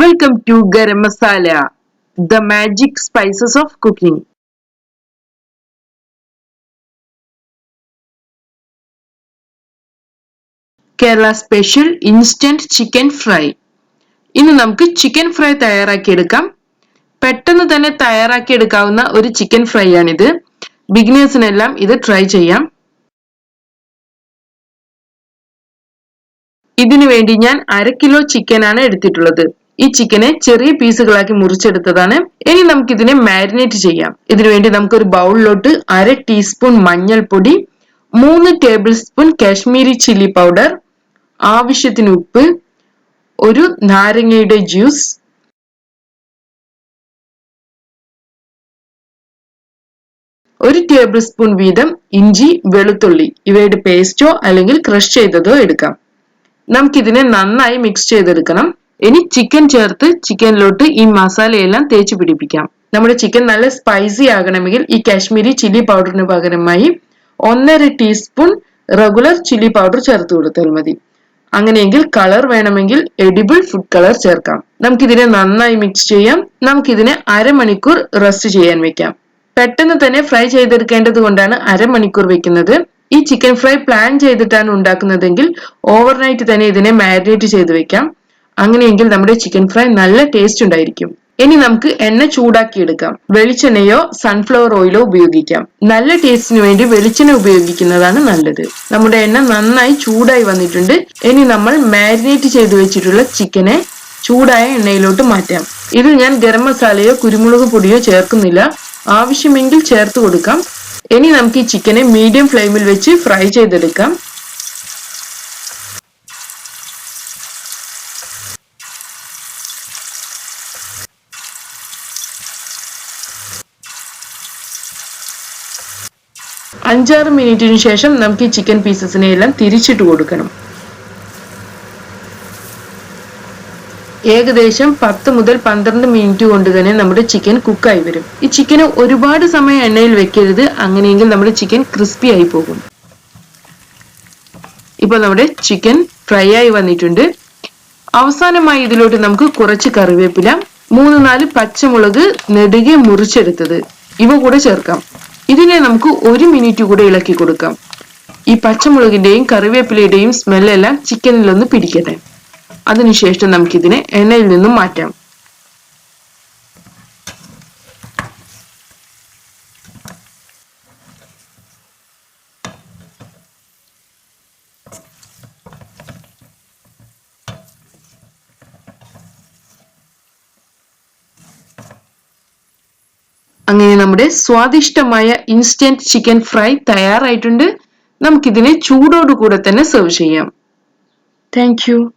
Welcome to garam masala the magic spices of cooking Kerala special instant chicken fry ഇന്ന് നമുക്ക് chicken fry തയ്യാറാക്കിയെടുക്കാം പെട്ടെന്ന് തന്നെ തയ്യാറാക്കിയെടുക്കാവുന്ന ഒരു ചിക്കൻ ഫ്രൈ ആണിത്. ബിഗിനേഴ്സിനെല്ലാം ഇത് ട്രൈ ചെയ്യാം. ഇതിനു വേണ്ടി ഞാൻ അര കിലോ ചിക്കൻ ആണ് എടുത്തിട്ടുള്ളത്. ഈ ചിക്കനെ ചെറിയ പീസുകളാക്കി മുറിച്ചെടുത്തതാണ്. ഇനി നമുക്ക് ഇതിനെ മാരിനേറ്റ് ചെയ്യാം ഇതിനുവേണ്ടി നമുക്കൊരു ബൗളിലോട്ട് അര ടീസ്പൂൺ മഞ്ഞൾപ്പൊടി മൂന്ന് tablespoon Kashmiri chilli powder ആവശ്യത്തിന് ഉപ്പ് ഒരു നാരങ്ങയുടെ ജ്യൂസ് ഒരു ടേബിൾ സ്പൂൺ വീതം ഇഞ്ചി വെളുത്തുള്ളി. ഇവയുടെ പേസ്റ്റോ അല്ലെങ്കിൽ ക്രഷ് ചെയ്തതോ എടുക്കാം. നമുക്കിതിനെ നന്നായി മിക്സ് ചെയ്തെടുക്കണം. ഇനി ചിക്കൻ ചേർത്ത് ചിക്കനിലോട്ട് ഈ മസാലയെല്ലാം തേച്ച് പിടിപ്പിക്കാം. നമ്മുടെ ചിക്കൻ നല്ല സ്പൈസി ആകണമെങ്കിൽ ഈ കാശ്മീരി ചില്ലി പൗഡറിന് പകരമായി ഒന്നര ടീസ്പൂൺ റെഗുലർ ചില്ലി പൗഡർ ചേർത്ത് കൊടുത്താൽ മതി. അങ്ങനെയെങ്കിൽ കളർ വേണമെങ്കിൽ എഡിബിൾ ഫുഡ് കളർ ചേർക്കാം. നമുക്കിതിനെ നന്നായി മിക്സ് ചെയ്യാം. നമുക്കിതിനെ അരമണിക്കൂർ റെസ്റ്റ് ചെയ്യാൻ വെക്കാം. പെട്ടെന്ന് തന്നെ ഫ്രൈ ചെയ്തെടുക്കേണ്ടത് കൊണ്ടാണ് അരമണിക്കൂർ വെക്കുന്നത്. ഈ ചിക്കൻ ഫ്രൈ പ്ലാൻ ചെയ്തിട്ടാണ് ഉണ്ടാക്കുന്നതെങ്കിൽ ഓവർനൈറ്റ് തന്നെ ഇതിനെ മാരിനേറ്റ് ചെയ്ത് വെക്കാം. അങ്ങനെയെങ്കിൽ നമ്മുടെ ചിക്കൻ ഫ്രൈ നല്ല ടേസ്റ്റ് ഉണ്ടായിരിക്കും. ഇനി നമുക്ക് എണ്ണ ചൂടാക്കി എടുക്കാം വെളിച്ചെണ്ണയോ സൺഫ്ലവർ ഓയിലോ ഉപയോഗിക്കാം. നല്ല ടേസ്റ്റിന് വേണ്ടി വെളിച്ചെണ്ണ ഉപയോഗിക്കുന്നതാണ് നല്ലത്. നമ്മുടെ എണ്ണ നന്നായി ചൂടായി വന്നിട്ടുണ്ട്. ഇനി നമ്മൾ മാരിനേറ്റ് ചെയ്ത് വെച്ചിട്ടുള്ള ചിക്കനെ ചൂടായ എണ്ണയിലോട്ട് മാറ്റാം. ഇതിൽ ഞാൻ ഗരം മസാലയോ കുരുമുളക് പൊടിയോ ചേർക്കുന്നില്ല. ആവശ്യമെങ്കിൽ ചേർത്ത് കൊടുക്കാം. ഇനി നമുക്ക് ഈ ചിക്കനെ മീഡിയം ഫ്ലെയിമിൽ വെച്ച് ഫ്രൈ ചെയ്തെടുക്കാം. അഞ്ചാറ് മിനിറ്റിന് ശേഷം നമുക്ക് ഈ ചിക്കൻ പീസസിനെ എല്ലാം തിരിച്ചിട്ട് കൊടുക്കണം. ഏകദേശം പത്ത് മുതൽ പന്ത്രണ്ട് മിനിറ്റ് കൊണ്ട് തന്നെ നമ്മുടെ ചിക്കൻ കുക്കായി വരും. ഈ ചിക്കന് ഒരുപാട് സമയം എണ്ണയിൽ വെക്കരുത്. അങ്ങനെയെങ്കിൽ നമ്മുടെ ചിക്കൻ ക്രിസ്പി ആയി പോകും. ഇപ്പൊ നമ്മുടെ ചിക്കൻ ഫ്രൈ ആയി വന്നിട്ടുണ്ട്. അവസാനമായി ഇതിലോട്ട് നമുക്ക് കുറച്ച് കറിവേപ്പില മൂന്ന് നാല് പച്ചമുളക് നെടുകെ മുറിച്ചെടുത്തത്. ഇവ കൂടെ ചേർക്കാം. ഇതിനെ നമുക്ക് ഒരു മിനിറ്റ് കൂടെ ഇളക്കി കൊടുക്കാം. ഈ പച്ചമുളകിന്റെയും കറിവേപ്പിലയുടെയും സ്മെല്ലെല്ലാം ചിക്കനിലൊന്ന് പിടിക്കട്ടെ. അതിനുശേഷം നമുക്കിതിനെ എണ്ണയിൽ നിന്നും മാറ്റാം. അങ്ങനെ നമ്മുടെ സ്വാദിഷ്ടമായ ഇൻസ്റ്റന്റ് ചിക്കൻ ഫ്രൈ തയ്യാറായിട്ടുണ്ട്. നമുക്കിതിനെ ചൂടോടുകൂടെ തന്നെ സെർവ് ചെയ്യാം. താങ്ക്